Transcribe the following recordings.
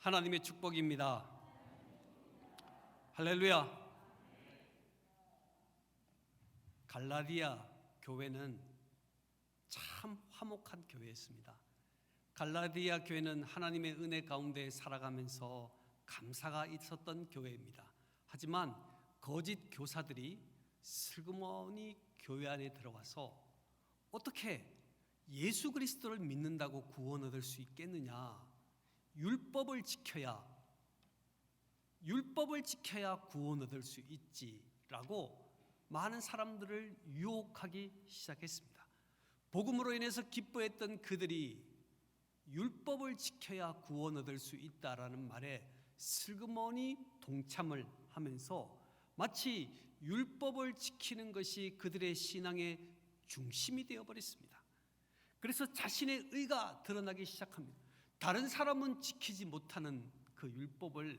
하나님의 축복입니다. 할렐루야. 갈라디아 교회는 참 화목한 교회였습니다. 갈라디아 교회는 하나님의 은혜 가운데 살아가면서 감사가 있었던 교회입니다. 하지만 거짓 교사들이 슬그머니 교회 안에 들어와서 어떻게 예수 그리스도를 믿는다고 구원 얻을 수 있겠느냐? 율법을 지켜야 율법을 지켜야 구원 얻을 수 있지라고 많은 사람들을 유혹하기 시작했습니다. 복음으로 인해서 기뻐했던 그들이 율법을 지켜야 구원 얻을 수 있다라는 말에 슬그머니 동참을 하면서 마치 율법을 지키는 것이 그들의 신앙의 중심이 되어 버렸습니다. 그래서 자신의 의가 드러나기 시작합니다. 다른 사람은 지키지 못하는 그 율법을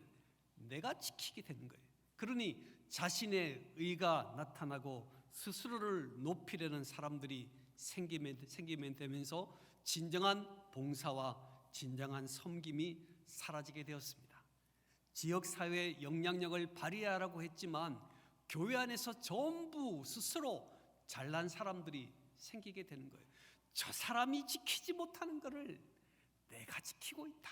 내가 지키게 되는 거예요. 그러니 자신의 의가 나타나고 스스로를 높이려는 사람들이 생기면, 생기면 되면서 진정한 봉사와 진정한 섬김이 사라지게 되었습니다. 지역 사회의 영향력을 발휘하라고 했지만 교회 안에서 전부 스스로 잘난 사람들이 생기게 되는 거예요. 저 사람이 지키지 못하는 것을 내가 지키고 있다.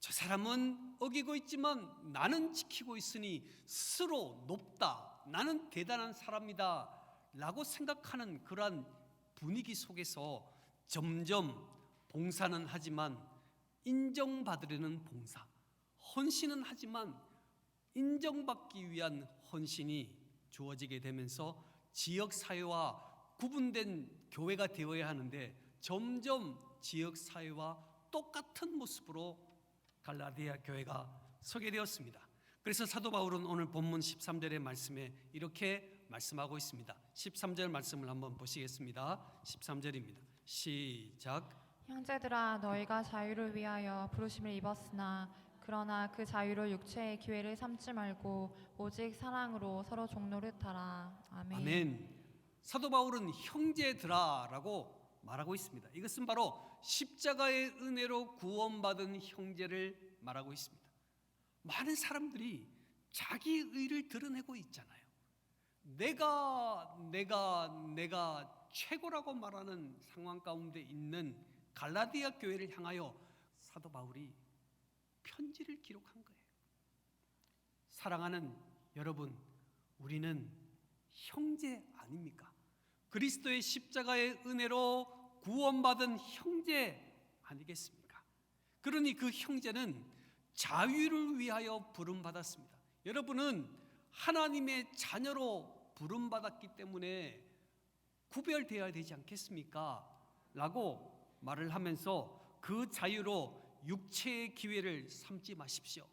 저 사람은 어기고 있지만 나는 지키고 있으니 스스로 높다. 나는 대단한 사람이다. 라고 생각하는 그러한 분위기 속에서 점점 봉사는 하지만 인정받으려는 봉사, 헌신은 하지만 인정받기 위한 헌신이 주어지게 되면서 지역 사회와 구분된 교회가 되어야 하는데 점점 지역 사회와 똑같은 모습으로 갈라디아 교회가 서게 되었습니다. 그래서 사도 바울은 오늘 본문 13절의 말씀에 이렇게 말씀하고 있습니다. 13절 말씀을 한번 보시겠습니다. 13절입니다. 시작. 형제들아 너희가 자유를 위하여 부르심을 입었으나 그러나 그 자유를 육체의 기회를 삼지 말고 오직 사랑으로 서로 종노릇하라 아멘. 아멘. 사도 바울은 형제들아라고 말하고 있습니다. 이것은 바로 십자가의 은혜로 구원받은 형제를 말하고 있습니다. 많은 사람들이 자기 의를 드러내고 있잖아요. 내가 내가 내가 최고라고 말하는 상황 가운데 있는 갈라디아 교회를 향하여 사도 바울이 편지를 기록한 거예요. 사랑하는 여러분, 우리는 형제 아닙니까? 그리스도의 십자가의 은혜로 구원받은 형제 아니겠습니까? 그러니 그 형제는 자유를 위하여 부름 받았습니다. 여러분은 하나님의 자녀로 부름 받았기 때문에 구별되어야 되지 않겠습니까? 라고 말을 하면서 그 자유로 육체의 기회를 삼지 마십시오.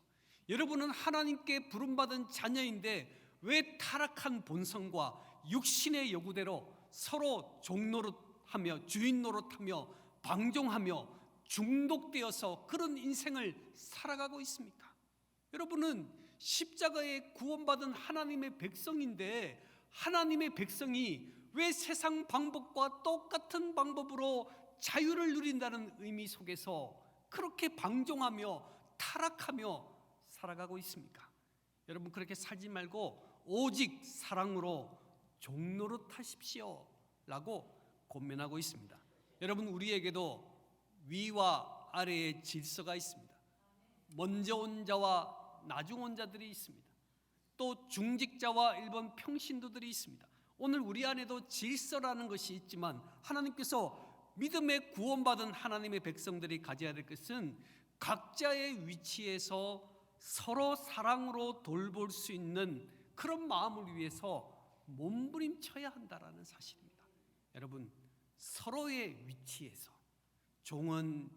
여러분은 하나님께 부름받은 자녀인데 왜 타락한 본성과 육신의 요구대로 서로 종 노릇하며 주인 노릇하며 방종하며 중독되어서 그런 인생을 살아가고 있습니까? 여러분은 십자가에 구원받은 하나님의 백성인데 하나님의 백성이 왜 세상 방법과 똑같은 방법으로 자유를 누린다는 의미 속에서 그렇게 방종하며 타락하며 살아가고 있습니까? 여러분 그렇게 살지 말고 오직 사랑으로 종노릇하십시오 라고 권면하고 있습니다. 여러분 우리에게도 위와 아래의 질서가 있습니다. 먼저 온 자와 나중 온 자들이 있습니다. 또 중직자와 일본 평신도들이 있습니다. 오늘 우리 안에도 질서라는 것이 있지만 하나님께서 믿음에 구원받은 하나님의 백성들이 가져야 될 것은 각자의 위치에서 서로 사랑으로 돌볼 수 있는 그런 마음을 위해서 몸부림쳐야 한다라는 사실입니다. 여러분 서로의 위치에서 종은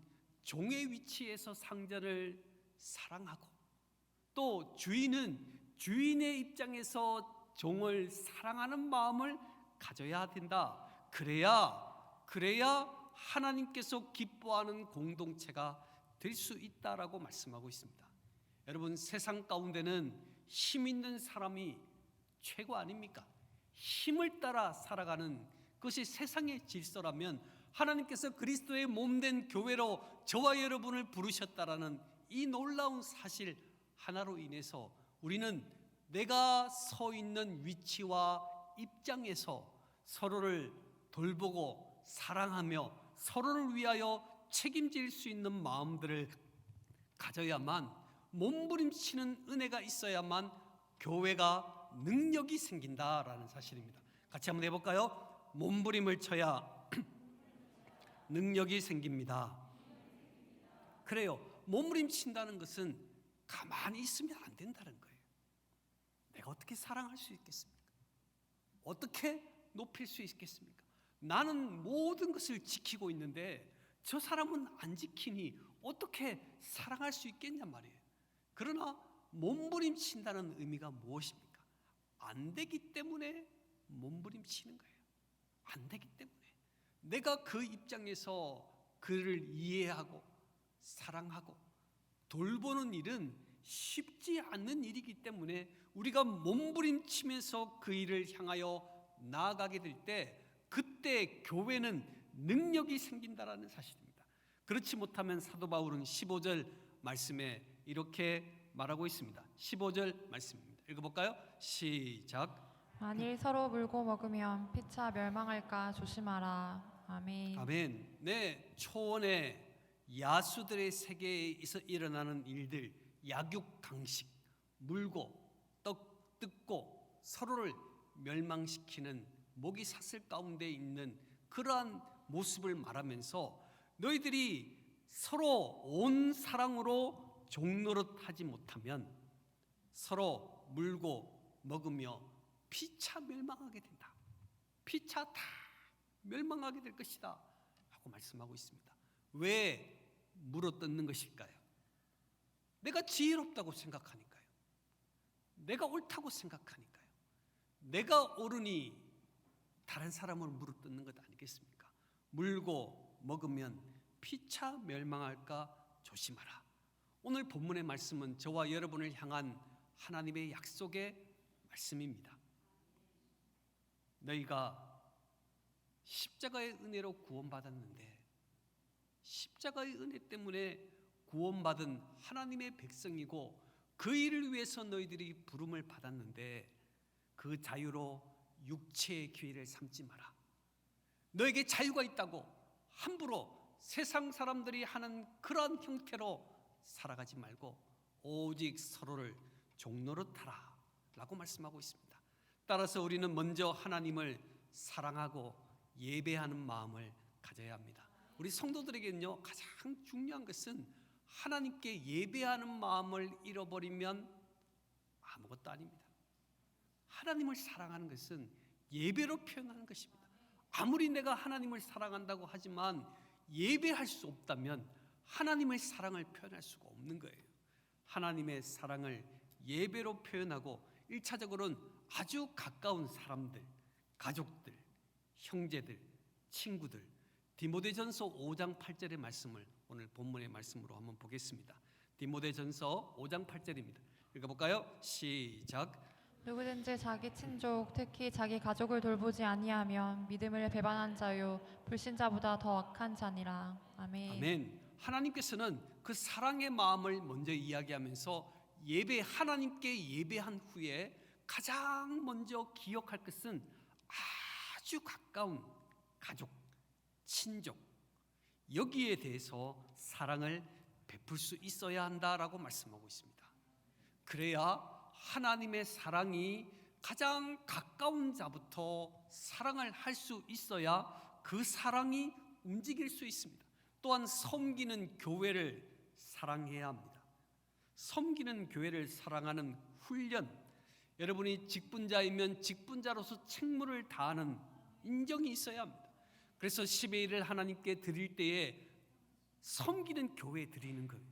종의 위치에서 상전을 사랑하고 또 주인은 주인의 입장에서 종을 사랑하는 마음을 가져야 된다. 그래야 그래야 하나님께서 기뻐하는 공동체가 될 수 있다라고 말씀하고 있습니다. 여러분 세상 가운데는 힘 있는 사람이 최고 아닙니까? 힘을 따라 살아가는 그것이 세상의 질서라면 하나님께서 그리스도의 몸된 교회로 저와 여러분을 부르셨다라는 이 놀라운 사실 하나로 인해서 우리는 내가 서 있는 위치와 입장에서 서로를 돌보고 사랑하며 서로를 위하여 책임질 수 있는 마음들을 가져야만 몸부림치는 은혜가 있어야만 교회가 능력이 생긴다라는 사실입니다. 같이 한번 해볼까요? 몸부림을 쳐야 능력이 생깁니다. 그래요. 몸부림친다는 것은 가만히 있으면 안 된다는 거예요. 내가 어떻게 사랑할 수 있겠습니까? 어떻게 높일 수 있겠습니까? 나는 모든 것을 지키고 있는데 저 사람은 안 지키니 어떻게 사랑할 수 있겠냔 말이에요. 그러나 몸부림친다는 의미가 무엇입니까? 안 되기 때문에 몸부림치는 거예요. 안 되기 때문에 내가 그 입장에서 그를 이해하고 사랑하고 돌보는 일은 쉽지 않는 일이기 때문에 우리가 몸부림치면서 그 일을 향하여 나아가게 될 때 그때 교회는 능력이 생긴다라는 사실입니다. 그렇지 못하면 사도 바울은 15절 말씀에 이렇게 말하고 있습니다. 15절 말씀입니다. 읽어볼까요? 시작. 만일 서로 물고 먹으면 피차 멸망할까 조심하라. 아멘. 아멘. 네, 초원의 야수들의 세계에서 일어나는 일들, 약육 강식, 물고 떡 뜯고 서로를 멸망시키는 목이 샀을 가운데 있는 그러한 모습을 말하면서 너희들이 서로 온 사랑으로 종노릇하지 못하면 서로 물고 먹으며 피차 멸망하게 된다. 피차 다 멸망하게 될 것이다. 하고 말씀하고 있습니다. 왜 물어 뜯는 것일까요? 내가 지혜롭다고 생각하니까요. 내가 옳다고 생각하니까요. 내가 옳으니 다른 사람을 물어 뜯는 것 아니겠습니까? 물고 먹으면 피차 멸망할까 조심하라. 오늘 본문의 말씀은 저와 여러분을 향한 하나님의 약속의 말씀입니다. 너희가 십자가의 은혜로 구원받았는데 십자가의 은혜 때문에 구원받은 하나님의 백성이고 그 일을 위해서 너희들이 부름을 받았는데 그 자유로 육체의 기회를 삼지 마라. 너에게 자유가 있다고 함부로 세상 사람들이 하는 그러한 형태로 살아가지 말고 오직 서로를 종노릇하라 라고 말씀하고 있습니다. 따라서 우리는 먼저 하나님을 사랑하고 예배하는 마음을 가져야 합니다. 우리 성도들에게는요 가장 중요한 것은 하나님께 예배하는 마음을 잃어버리면 아무것도 아닙니다. 하나님을 사랑하는 것은 예배로 표현하는 것입니다. 아무리 내가 하나님을 사랑한다고 하지만 예배할 수 없다면 하나님의 사랑을 표현할 수가 없는 거예요. 하나님의 사랑을 예배로 표현하고 일차적으로는 아주 가까운 사람들, 가족들, 형제들, 친구들 디모데전서 5장 8절의 말씀을 오늘 본문의 말씀으로 한번 보겠습니다. 디모데전서 5장 8절입니다. 읽어 볼까요? 시작. 누구든지 자기 친족 특히 자기 가족을 돌보지 아니하면 믿음을 배반한 자요 불신자보다 더 악한 자니라. 아멘. 아멘. 하나님께서는 그 사랑의 마음을 먼저 이야기하면서 예배 하나님께 예배한 후에 가장 먼저 기억할 것은 아주 가까운 가족, 친족 여기에 대해서 사랑을 베풀 수 있어야 한다라고 말씀하고 있습니다. 그래야 하나님의 사랑이 가장 가까운 자부터 사랑을 할 수 있어야 그 사랑이 움직일 수 있습니다. 또한 섬기는 교회를 사랑해야 합니다. 섬기는 교회를 사랑하는 훈련. 여러분이 직분자이면 직분자로서 책무를 다하는 인정이 있어야 합니다. 그래서 10의 1을 하나님께 드릴 때에 섬기는 교회에 드리는 거예요.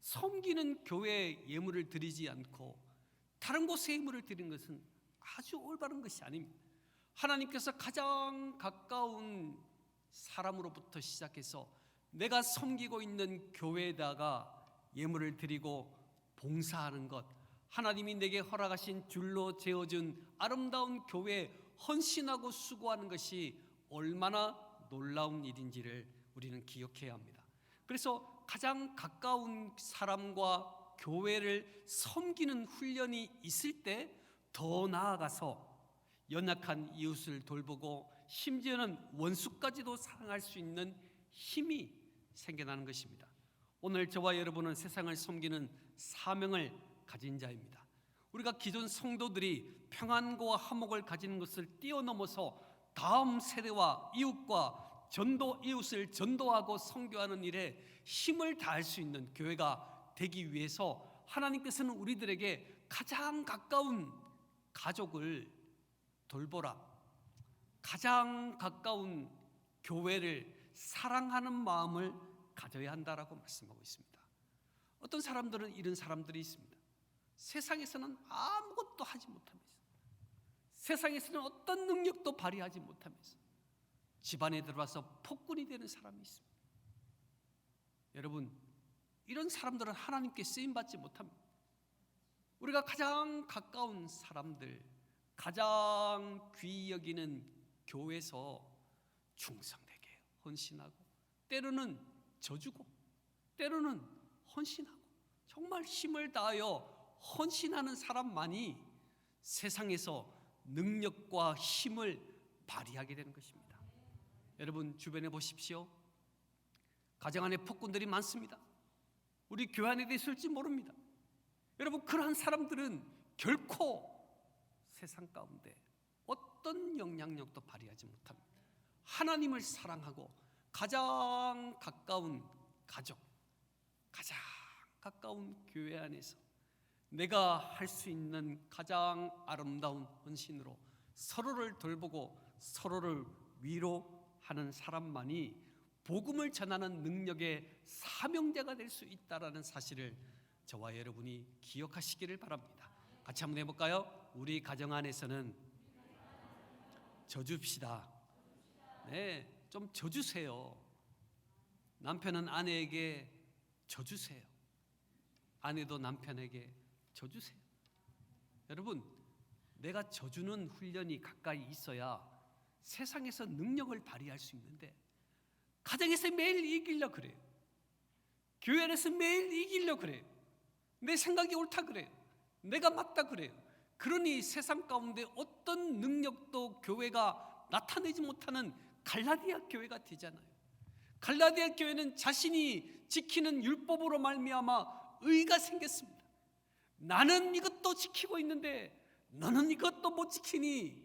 섬기는 교회에 예물을 드리지 않고 다른 곳에 예물을 드리는 것은 아주 올바른 것이 아닙니다. 하나님께서 가장 가까운 사람으로부터 시작해서 내가 섬기고 있는 교회에다가 예물을 드리고 봉사하는 것 하나님이 내게 허락하신 줄로 재어준 아름다운 교회에 헌신하고 수고하는 것이 얼마나 놀라운 일인지를 우리는 기억해야 합니다. 그래서 가장 가까운 사람과 교회를 섬기는 훈련이 있을 때 더 나아가서 연약한 이웃을 돌보고 심지어는 원수까지도 사랑할 수 있는 힘이 생겨나는 것입니다. 오늘 저와 여러분은 세상을 섬기는 사명을 가진 자입니다. 우리가 기존 성도들이 평안과 화목을 가지는 것을 뛰어넘어서 다음 세대와 이웃과 전도 이웃을 전도하고 선교하는 일에 힘을 다할 수 있는 교회가 되기 위해서 하나님께서는 우리들에게 가장 가까운 가족을 돌보라. 가장 가까운 교회를 사랑하는 마음을 가져야 한다라고 말씀하고 있습니다. 어떤 사람들은 이런 사람들이 있습니다. 세상에서는 아무것도 하지 못하면서 세상에서는 어떤 능력도 발휘하지 못하면서 집안에 들어와서 폭군이 되는 사람이 있습니다. 여러분, 이런 사람들은 하나님께 쓰임 받지 못합니다. 우리가 가장 가까운 사람들, 가장 귀히 여기는 교회에서 충성되게 헌신하고 때로는 져주고 때로는 헌신하고 정말 힘을 다하여 헌신하는 사람만이 세상에서 능력과 힘을 발휘하게 되는 것입니다. 여러분 주변에 보십시오. 가정 안에 폭군들이 많습니다. 우리 교회 안에도 있을지 모릅니다. 여러분 그러한 사람들은 결코 세상 가운데 어떤 영향력도 발휘하지 못합니다. 하나님을 사랑하고 가장 가까운 가족, 가장 가까운 교회 안에서 내가 할 수 있는 가장 아름다운 헌신으로 서로를 돌보고 서로를 위로하는 사람만이 복음을 전하는 능력의 사명자가 될 수 있다라는 사실을 저와 여러분이 기억하시기를 바랍니다. 같이 한번 해볼까요? 우리 가정 안에서는 져줍시다. 네, 좀 져주세요. 남편은 아내에게 져주세요. 아내도 남편에게 져주세요. 여러분, 내가 져주는 훈련이 가까이 있어야 세상에서 능력을 발휘할 수 있는데 가정에서 매일 이기려 그래요. 교회 안에서 매일 이기려 그래요. 내 생각이 옳다 그래요. 내가 맞다 그래요. 그러니 세상 가운데 어떤 능력도 교회가 나타내지 못하는 갈라디아 교회가 되잖아요. 갈라디아 교회는 자신이 지키는 율법으로 말미암아 의가 생겼습니다. 나는 이것도 지키고 있는데 너는 이것도 못 지키니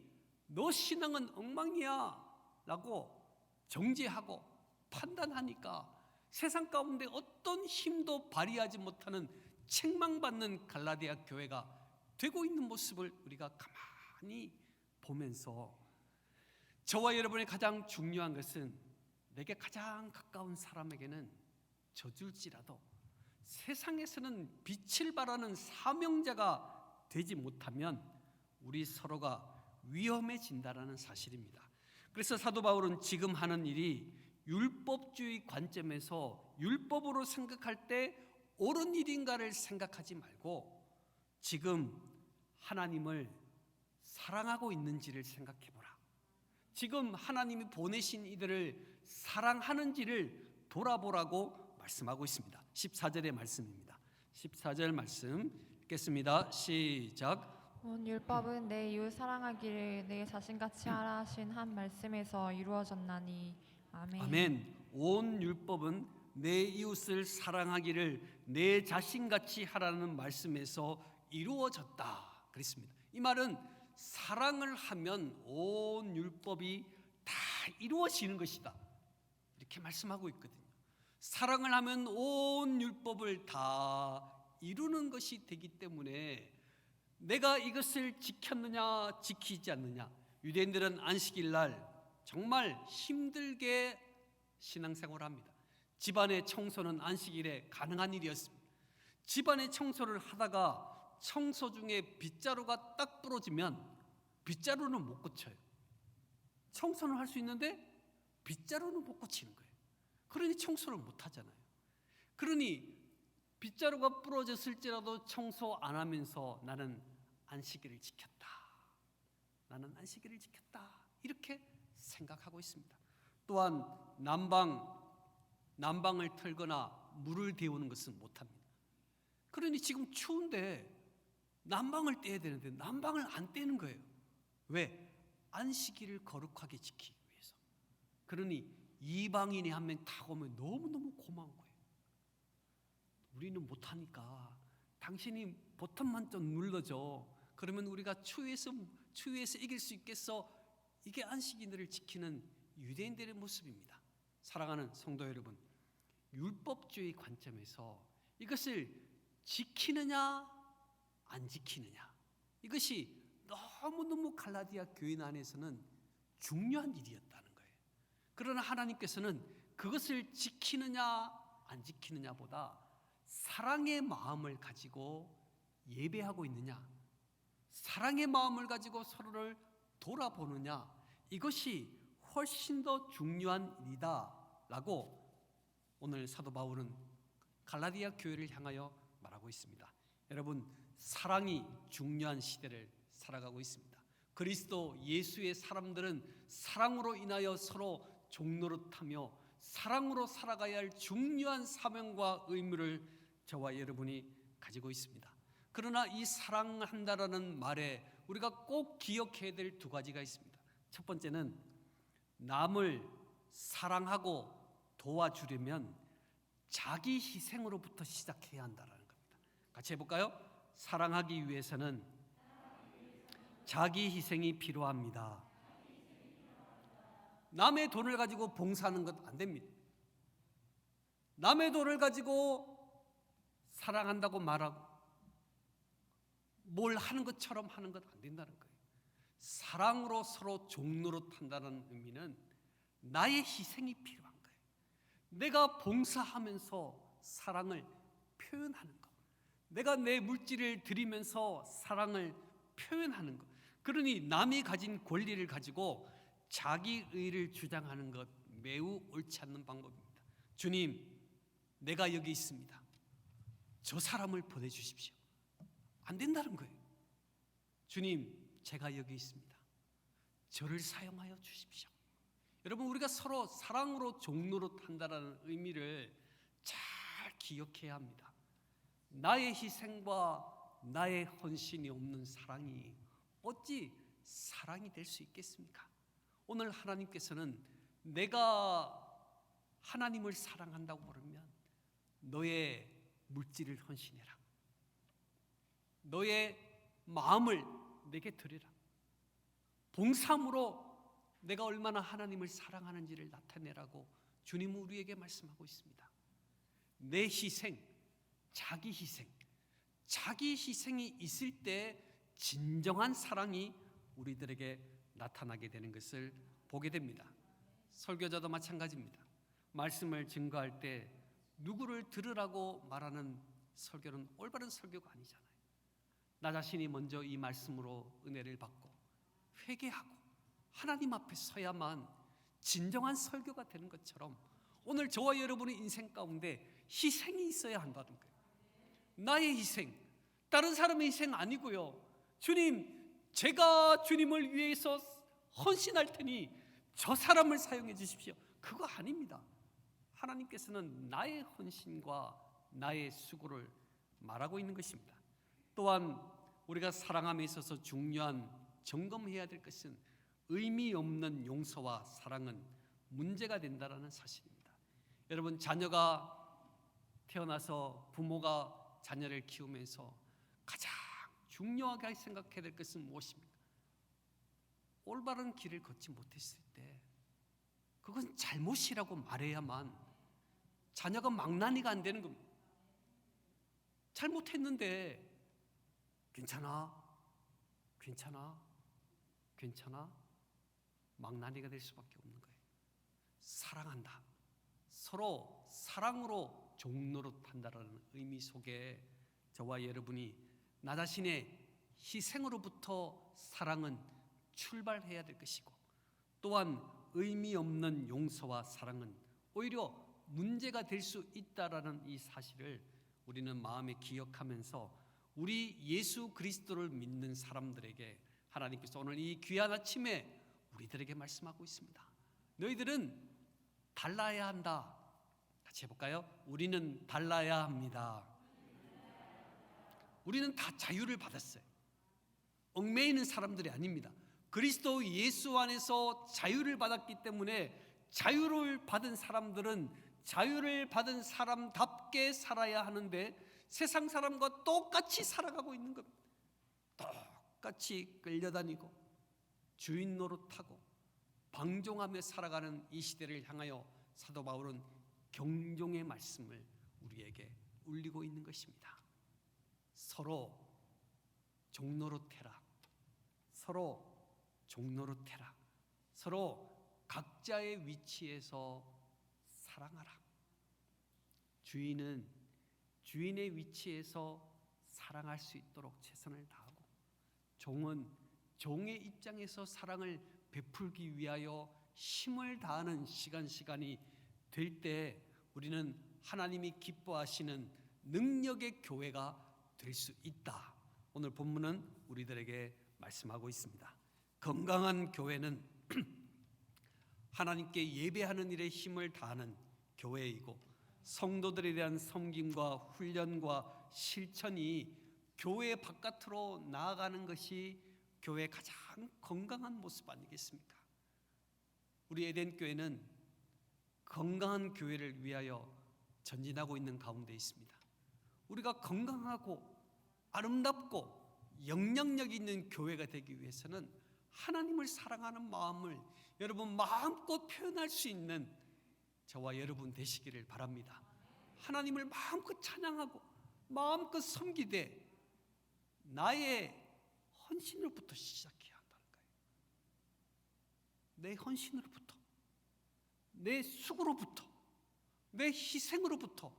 너 신앙은 엉망이야 라고 정죄하고 판단하니까 세상 가운데 어떤 힘도 발휘하지 못하는 책망받는 갈라디아 교회가 되고 있는 모습을 우리가 가만히 보면서 저와 여러분의 가장 중요한 것은 내게 가장 가까운 사람에게는 져줄지라도 세상에서는 빛을 발하는 사명자가 되지 못하면 우리 서로가 위험해진다라는 사실입니다. 그래서 사도 바울은 지금 하는 일이 율법주의 관점에서 율법으로 생각할 때 옳은 일인가를 생각하지 말고 지금 하나님을 사랑하고 있는지를 생각해 보라. 지금 하나님이 보내신 이들을 사랑하는지를 돌아보라고 말씀하고 있습니다. 14절의 말씀입니다. 14절 말씀 읽겠습니다. 시작. 온 율법은 내 이웃 사랑하기를 내 자신같이 하라 하신 한 말씀에서 이루어졌나니 아멘. 아멘. 온 율법은 내 이웃을 사랑하기를 내 자신같이 하라는 말씀에서 이루어졌다. 그랬습니다. 이 말은 사랑을 하면 온 율법이 다 이루어지는 것이다. 이렇게 말씀하고 있거든요. 사랑을 하면 온 율법을 다 이루는 것이 되기 때문에 내가 이것을 지켰느냐 지키지 않느냐 유대인들은 안식일 날 정말 힘들게 신앙생활을 합니다. 집안의 청소는 안식일에 가능한 일이었습니다. 집안의 청소를 하다가 청소 중에 빗자루가 딱 부러지면 빗자루는 못 고쳐요. 청소는 할 수 있는데 빗자루는 못 고치는 거예요. 그러니 청소를 못 하잖아요. 그러니 빗자루가 부러졌을지라도 청소 안 하면서 나는 안식일을 지켰다. 나는 안식일을 지켰다. 이렇게 생각하고 있습니다. 또한 난방 난방을 틀거나 물을 데우는 것은 못 합니다. 그러니 지금 추운데 난방을 떼야 되는데 난방을 안 떼는 거예요. 왜? 안식일을 거룩하게 지키기 위해서. 그러니 이방인이 한명 타고 오면 너무너무 고마운 거예요. 우리는 못하니까 당신이 버튼만 좀 눌러줘. 그러면 우리가 추위에서 추위에서 이길 수 있겠어. 이게 안식일을 지키는 유대인들의 모습입니다. 사랑하는 성도 여러분, 율법주의 관점에서 이것을 지키느냐 안 지키느냐 이것이 너무너무 갈라디아 교인 안에서는 중요한 일이었다는 거예요. 그러나 하나님께서는 그것을 지키느냐 안 지키느냐보다 사랑의 마음을 가지고 예배하고 있느냐 사랑의 마음을 가지고 서로를 돌아보느냐 이것이 훨씬 더 중요한 일이다라고 오늘 사도 바울은 갈라디아 교회를 향하여 말하고 있습니다. 여러분 사랑이 중요한 시대를 살아가고 있습니다. 그리스도 예수의 사람들은 사랑으로 인하여 서로 종노릇하며 사랑으로 살아가야 할 중요한 사명과 의무를 저와 여러분이 가지고 있습니다. 그러나 이 사랑한다라는 말에 우리가 꼭 기억해야 될 두 가지가 있습니다. 첫 번째는 남을 사랑하고 도와주려면 자기 희생으로부터 시작해야 한다라는 겁니다. 같이 해볼까요? 사랑하기 위해서는 자기 희생이 필요합니다. 남의 돈을 가지고 봉사하는 것 안 됩니다. 남의 돈을 가지고 사랑한다고 말하고 뭘 하는 것처럼 하는 것 안 된다는 거예요. 사랑으로 서로 종노릇한다는 의미는 나의 희생이 필요한 거예요. 내가 봉사하면서 사랑을 표현하는 것. 내가 내 물질을 드리면서 사랑을 표현하는 것. 그러니 남이 가진 권리를 가지고 자기 의를 주장하는 것 매우 옳지 않는 방법입니다. 주님, 내가 여기 있습니다. 저 사람을 보내 주십시오. 안 된다는 거예요. 주님, 제가 여기 있습니다. 저를 사용하여 주십시오. 여러분, 우리가 서로 사랑으로 종로로 탄다라는 의미를 잘 기억해야 합니다. 나의 희생과 나의 헌신이 없는 사랑이 어찌 사랑이 될 수 있겠습니까? 오늘 하나님께서는 내가 하나님을 사랑한다고 그러면 너의 물질을 헌신해라. 너의 마음을 내게 드리라. 봉사함으로 내가 얼마나 하나님을 사랑하는지를 나타내라고 주님은 우리에게 말씀하고 있습니다. 내 희생, 자기 희생, 자기 희생이 있을 때 진정한 사랑이 우리들에게 나타나게 되는 것을 보게 됩니다. 설교자도 마찬가지입니다. 말씀을 증거할 때 누구를 들으라고 말하는 설교는 올바른 설교가 아니잖아요. 나 자신이 먼저 이 말씀으로 은혜를 받고 회개하고 하나님 앞에 서야만 진정한 설교가 되는 것처럼 오늘 저와 여러분의 인생 가운데 희생이 있어야 한다는 거예요. 나의 희생, 다른 사람의 희생 아니고요. 주님, 제가 주님을 위해서 헌신할 테니 저 사람을 사용해 주십시오. 그거 아닙니다. 하나님께서는 나의 헌신과 나의 수고를 말하고 있는 것입니다. 또한 우리가 사랑함에 있어서 중요한 점검해야 될 것은 의미 없는 용서와 사랑은 문제가 된다라는 사실입니다. 여러분 자녀가 태어나서 부모가 자녀를 키우면서 가장 중요하게 생각해야 될 것은 무엇입니까? 올바른 길을 걷지 못했을 때 그건 잘못이라고 말해야만 자녀가 망나니가 안 되는 겁니다. 잘못했는데 괜찮아, 괜찮아, 괜찮아 망나니가 될 수밖에 없는 거예요. 사랑한다. 서로 사랑으로 종로릇한다라는 의미 속에 저와 여러분이 나 자신의 희생으로부터 사랑은 출발해야 될 것이고 또한 의미 없는 용서와 사랑은 오히려 문제가 될 수 있다라는 이 사실을 우리는 마음에 기억하면서 우리 예수 그리스도를 믿는 사람들에게 하나님께서 오늘 이 귀한 아침에 우리들에게 말씀하고 있습니다. 너희들은 달라야 한다. 같이 해볼까요? 우리는 달라야 합니다. 우리는 다 자유를 받았어요. 얽매이는 사람들이 아닙니다. 그리스도 예수 안에서 자유를 받았기 때문에 자유를 받은 사람들은 자유를 받은 사람답게 살아야 하는데 세상 사람과 똑같이 살아가고 있는 겁니다. 똑같이 끌려다니고 주인 노릇하고 방종하며 살아가는 이 시대를 향하여 사도 바울은 경종의 말씀을 우리에게 울리고 있는 것입니다. 서로 종노릇해라. 서로 종노릇해라. 서로 각자의 위치에서 사랑하라. 주인은 주인의 위치에서 사랑할 수 있도록 최선을 다하고 종은 종의 입장에서 사랑을 베풀기 위하여 힘을 다하는 시간 시간이 될 때 우리는 하나님이 기뻐하시는 능력의 교회가 될수 있다. 오늘 본문은 우리들에게 말씀하고 있습니다. 건강한 교회는 하나님께 예배하는 일에 힘을 다하는 교회이고 성도들에 대한 섬김과 훈련과 실천이 교회 바깥으로 나아가는 것이 교회의 가장 건강한 모습 아니겠습니까? 우리 에덴 교회는 건강한 교회를 위하여 전진하고 있는 가운데 있습니다. 우리가 건강하고 아름답고 영향력 있는 교회가 되기 위해서는 하나님을 사랑하는 마음을 여러분 마음껏 표현할 수 있는 저와 여러분 되시기를 바랍니다. 하나님을 마음껏 찬양하고 마음껏 섬기되 나의 헌신으로부터 시작해야 한다는 거예요. 내 헌신으로부터, 내 수고로부터, 내 희생으로부터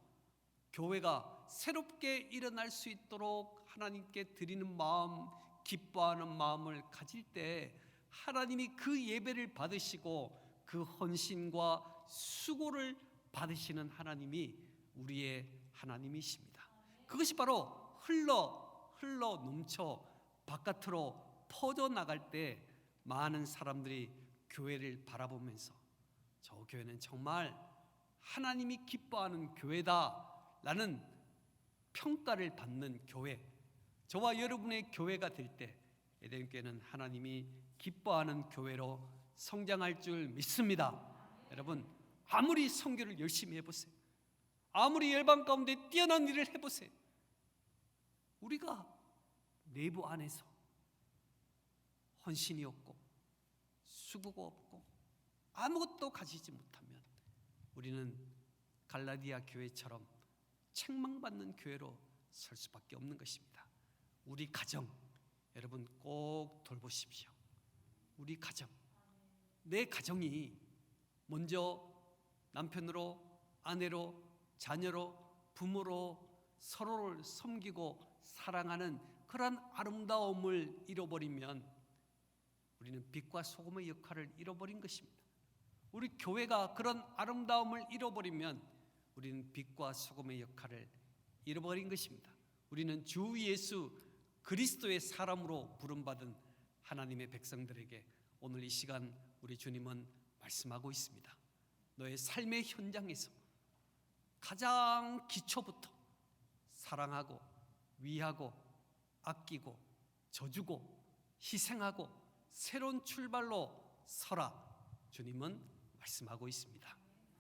교회가 새롭게 일어날 수 있도록 하나님께 드리는 마음, 기뻐하는 마음을 가질 때 하나님이 그 예배를 받으시고 그 헌신과 수고를 받으시는 하나님이 우리의 하나님이십니다. 그것이 바로 흘러 흘러 넘쳐 바깥으로 퍼져 나갈 때 많은 사람들이 교회를 바라보면서 저 교회는 정말 하나님이 기뻐하는 교회다라는 평가를 받는 교회. 저와 여러분의 교회가 될 때 에덴 교회는 하나님이 기뻐하는 교회로 성장할 줄 믿습니다. 여러분 아무리 성교를 열심히 해보세요. 아무리 열방 가운데 뛰어난 일을 해보세요. 우리가 내부 안에서 헌신이 없고 수고가 없고 아무것도 가지지 못하면 우리는 갈라디아 교회처럼 책망받는 교회로 설 수밖에 없는 것입니다. 우리 가정 여러분 꼭 돌보십시오. 우리 가정 내 가정이 먼저 남편으로 아내로 자녀로 부모로 서로를 섬기고 사랑하는 그러한 아름다움을 잃어버리면 우리는 빛과 소금의 역할을 잃어버린 것입니다. 우리 교회가 그런 아름다움을 잃어버리면 우리는 빛과 소금의 역할을 잃어버린 것입니다. 우리는 주 예수 그리스도의 사람으로 부름받은 하나님의 백성들에게 오늘 이 시간 우리 주님은 말씀하고 있습니다. 너의 삶의 현장에서 가장 기초부터 사랑하고 위하고 아끼고 져주고 희생하고 새로운 출발로 서라 주님은 말씀하고 있습니다.